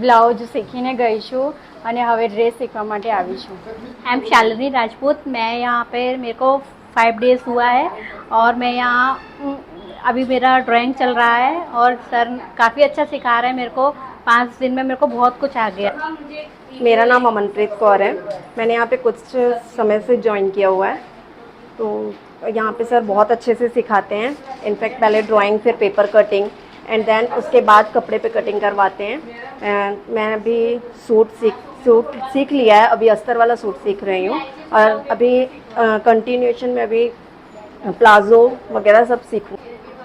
Blouse શીખીને ગઈ છું અને હવે ડ્રેસ શીખવા માટે આવી છું आई एम शालिनी राजपूत मैं यहाँ पे मेरे को फाइव डेज हुआ है और मैं यहाँ उम, अभी मेरा ड्राइंग चल रहा है और सर काफ़ी अच्छा सिखा रहे हैं मेरे को पाँच दिन में मेरे को बहुत कुछ आ गया मेरा नाम अमनप्रीत कौर है मैंने यहाँ पे कुछ समय से ज्वाइन किया हुआ है तो यहाँ पे सर बहुत अच्छे से सिखाते हैं इनफैक्ट पहले ड्राइंग फिर पेपर कटिंग एंड देन उसके बाद कपड़े पे कटिंग करवाते हैं And मैं अभी सूट सीख सूट सीख लिया है अभी अस्तर वाला सूट सीख रही हूँ और अभी कंटिन्यूएशन में अभी प्लाजो वगैरह सब सीखूँ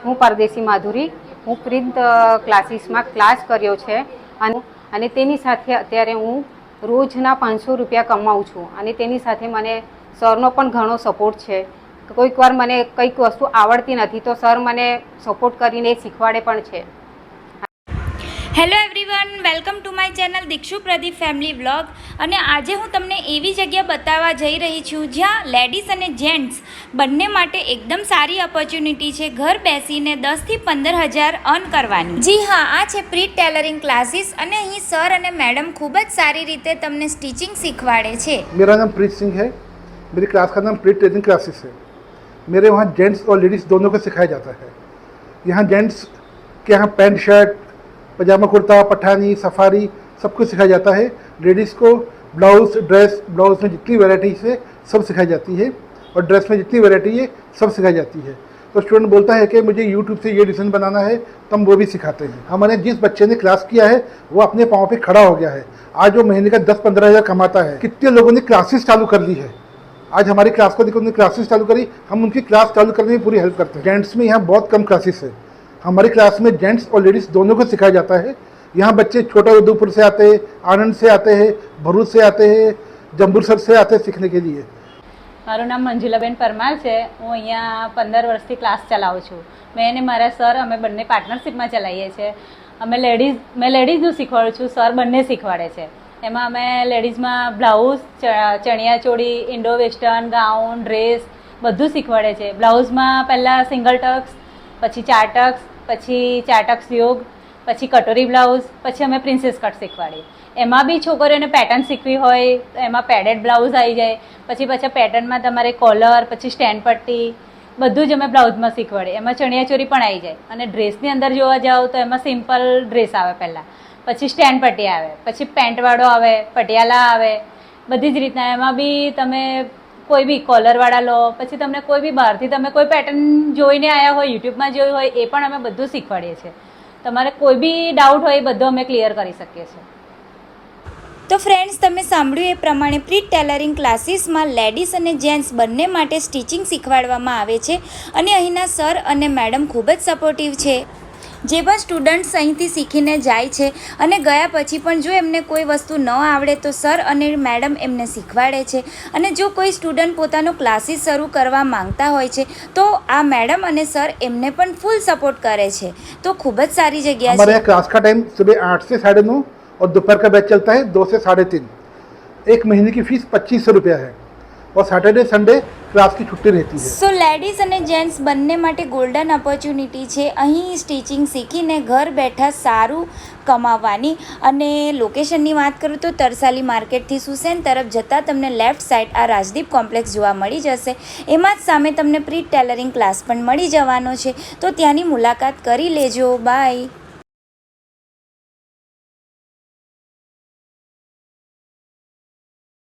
હું પરદેશી માધુરી હું પ્રિન્ટ ક્લાસીસમાં ક્લાસ કર્યો છે અને અને તેની સાથે અત્યારે હું રોજના પાંચસો રૂપિયા કમાઉં છું અને તેની સાથે મને સરનો પણ ઘણો સપોર્ટ છે કોઈક વાર મને કંઈક વસ્તુ આવડતી નથી તો સર મને સપોર્ટ કરીને શીખવાડે પણ છે. Hello everyone welcome to my channel Dikshu Pradeep family vlog અને આજે હું તમને એવી જગ્યા બતાવવા જઈ રહી છું જ્યાં લેડીઝ અને જેન્ટ્સ બંને માટે એકદમ સારી ઓપોર્ચ્યુનિટી છે ઘર બેસીને દસથી પંદર હજાર અર્ન કરવાની. જી હા આ છે પ્રી ટેલરિંગ ક્લાસીસ અને અહીં સર અને મેડમ ખૂબ જ સારી રીતે તમને સ્ટિચિંગ શીખવાડે છે. મેરા નામ પ્રીત સિંહ હૈ. મેરી ક્લાસ કા નામ પ્રી ટેલરિંગ ક્લાસીસ હૈ. मेरे वहाँ जेंट्स और लेडीज़ दोनों को सिखाया जाता है। यहाँ जेंट्स के यहाँ pant shirt pajama kurta, Pathani safari सब कुछ सिखाया जाता है। लेडीज़ को ब्लाउज ड्रेस ब्लाउज में जितनी वैरायटी है सब सिखाई जाती है और ड्रेस में जितनी वैरायटी है, सब सिखाई जाती है। तो स्टूडेंट बोलता है कि मुझे यूट्यूब से ये डिज़ाइन बनाना है तो हम वो भी सिखाते हैं। हमारे जिस बच्चे ने क्लास किया है, वो अपने पाँव पे खड़ा हो गया है। आज वो महीने का दस पंद्रह हज़ार कमाता है। कितने लोगों ने क्लासेस चालू कर ली है। आज हमारी क्लास को देखो उन्होंने क्लासेस चालू करी हम उनकी क्लास चालू करने में पूरी हेल्प करते हैं जेंट्स में यहाँ बहुत कम क्लासेस है हमारी क्लास में जेंट्स और लेडीज़ दोनों को सिखाया जाता है यहाँ बच्चे छोटा उदयपुर से आते हैं आनंद से आते हैं भरूच से आते हैं जम्बूसर से आते हैं सीखने के लिए મારું નામ મંજુલાબેન પરમાર છે હું અહીંયા પંદર વર્ષથી ક્લાસ ચલાવું છું મેં અને મારા સર અમે બંને પાર્ટનરશિપમાં ચલાવીએ છીએ અમે લેડીઝ મેં લેડીઝનું શીખવાડું છું સર બંને શીખવાડે છે એમાં અમે લેડીઝમાં બ્લાઉઝ ચણિયા ચોળી, ઇન્ડો વેસ્ટર્ન, ગાઉન, ડ્રેસ બધું શીખવાડે છે. બ્લાઉઝમાં પહેલાં સિંગલ ટક્સ, પછી ચાર ટક્સ, પછી ચાર ટક્સ યોગ, પછી કટોરી બ્લાઉઝ, પછી અમે પ્રિન્સેસ કટ શીખવાડીએ. એમાં બી છોકરીઓને પેટર્ન શીખવી હોય, એમાં પેડેડ બ્લાઉઝ આવી જાય, પછી પાછા પેટર્નમાં તમારે કોલર પછી સ્ટેન્ડ પટ્ટી, બધું જ અમે બ્લાઉઝમાં શીખવાડીએ. એમાં ચણિયાચોરી પણ આવી જાય. અને ડ્રેસની અંદર જોવા જાઓ તો એમાં સિમ્પલ ડ્રેસ આવે પહેલાં. પછી સ્ટેન્ડ પટ્ટી આવે, પછી પેન્ટવાળો આવે, પટિયાલા આવે. બધી જ રીતના એમાં બી તમે કોઈ બી કોલરવાળા લો, પછી તમને કોઈ બી બહારથી તમે કોઈ પેટર્ન જોઈને આવ્યા હોય, યુટ્યુબમાં જોયું હોય, એ પણ અમે બધું શીખવાડીએ છીએ. તમારે કોઈ બી ડાઉટ હોય એ બધું અમે ક્લિયર કરી શકીએ છીએ. તો ફ્રેન્ડ્સ તમે સાંભળ્યું એ પ્રમાણે પ્રી ટેલરિંગ ક્લાસીસમાં લેડીઝ અને જેન્ટ્સ બંને માટે સ્ટિચિંગ શીખવાડવામાં આવે છે અને અહીંના સર અને મેડમ ખૂબ જ સપોર્ટિવ છે. જે પણ સ્ટુડન્ટ્સ અહીંથી શીખીને જાય છે અને ગયા પછી પણ જો એમને કોઈ વસ્તુ ન આવડે તો સર અને મેડમ એમને શીખવાડે છે અને જો કોઈ સ્ટુડન્ટ પોતાનો ક્લાસીસ શરૂ કરવા માંગતા હોય છે તો આ મેડમ અને સર એમને પણ ફૂલ સપોર્ટ કરે છે તો ખૂબ જ સારી જગ્યા हमारे છે यहाँ क्लास का टाइम सुबह आठ से साढ़े नौ और दोपहर का बैच चलता है दो से साढ़े तीन एक महीने की फीस पच्चीस सौ रुपया है और सैटरडे संडे क्लास की छुट्टी रहती है સો લેડીઝ અને જેન્ટ્સ બંને માટે ગોલ્ડન ઓપોર્ચ્યુનિટી છે અહીં સ્ટિચિંગ શીખીને ઘર બેઠા સારું કમાવાની અને લોકેશનની વાત કરું તો તરસાલી માર્કેટથી સુસેન તરફ જતાં તમને લેફ્ટ સાઈડ આ રાજદીપ કોમ્પ્લેક્સ જોવા મળી જશે એમાં જ સામે તમને પ્રી ટેલરિંગ ક્લાસ પણ મળી જવાનો છે તો ત્યાંની મુલાકાત કરી લેજો બાય